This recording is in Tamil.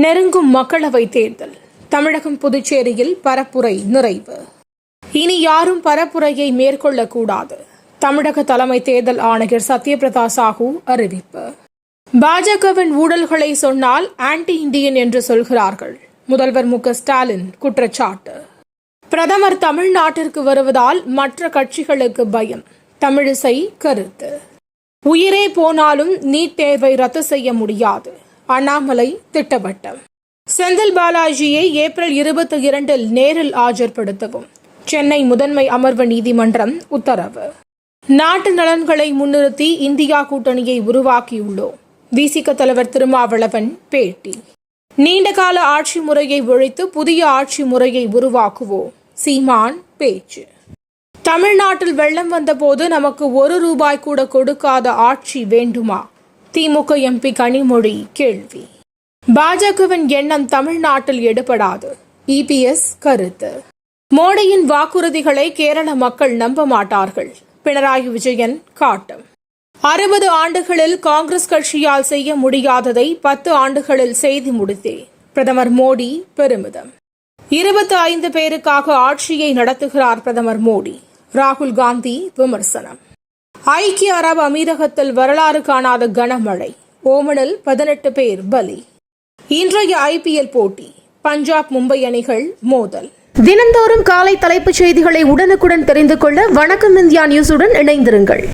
நெருங்கும் மக்களவை தேர்தல். தமிழகம் புதுச்சேரியில் பரப்புரை நிறைவு. இனி யாரும் பரப்புரையை மேற்கொள்ளக்கூடாது. தமிழக தலைமை தேர்தல் ஆணையர் சத்யபிரதா சாஹூ அறிவிப்பு. பாஜகவின் ஊழல்களை சொன்னால் ஆன்டி இந்தியன் என்று சொல்கிறார்கள். முதல்வர் மு ஸ்டாலின் குற்றச்சாட்டு. பிரதமர் தமிழ்நாட்டிற்கு வருவதால் மற்ற கட்சிகளுக்கு பயம். தமிழிசை கருத்து. உயிரே போனாலும் நீட் தேர்வை ரத்து செய்ய முடியாது. அண்ணாமலை திட்டவட்டம். செந்தில் பாலாஜியை ஏப்ரல் இருபத்தி இரண்டில் நேரில் ஆஜர்படுத்தவும். சென்னை முதன்மை அமர்வு நீதிமன்றம் உத்தரவு. நாட்டு நலன்களை முன்னிறுத்தி இந்தியா கூட்டணியை உருவாக்கியுள்ளோம் விசிக தலைவர் திருமாவளவன் பேட்டி. நீண்டகால ஆட்சி முறையை ஒழித்து புதிய ஆட்சி முறையை உருவாக்குவோம் சீமான் பேச்சு. தமிழ்நாட்டில் வெள்ளம் வந்தபோது நமக்கு ஒரு ரூபாய் கூட கொடுக்காத ஆட்சி வேண்டுமா? திமுக எம்பி கனிமொழி கேள்வி. பாஜகவின் எண்ணம் தமிழ்நாட்டில் எடுபடாது. இபிஎஸ் கருத்து. மோடியின் வாக்குறுதிகளை கேரள மக்கள் நம்ப மாட்டார்கள். பினராயி விஜயன் காட்டும். அறுபது ஆண்டுகளில் காங்கிரஸ் கட்சியால் செய்ய முடியாததை பத்து ஆண்டுகளில் செய்து முடித்தே. பிரதமர் மோடி பெருமிதம். இருபத்தி ஐந்து பேருக்காக ஆட்சியை நடத்துகிறார் பிரதமர் மோடி. ராகுல் காந்தி விமர்சனம். ஐக்கிய அரபு அமீரகத்தில் வரலாறு காணாத கனமழை. ஓமனில் பதினெட்டு பேர் பலி. இன்றைய ஐபிஎல் போட்டி பஞ்சாப் மும்பை அணிகள் மோதல். தினந்தோறும் காலை தலைப்புச் செய்திகளை உடனுக்குடன் தெரிந்து கொள்ள வணக்கம் இந்தியா நியூஸுடன் இணைந்திருங்கள்.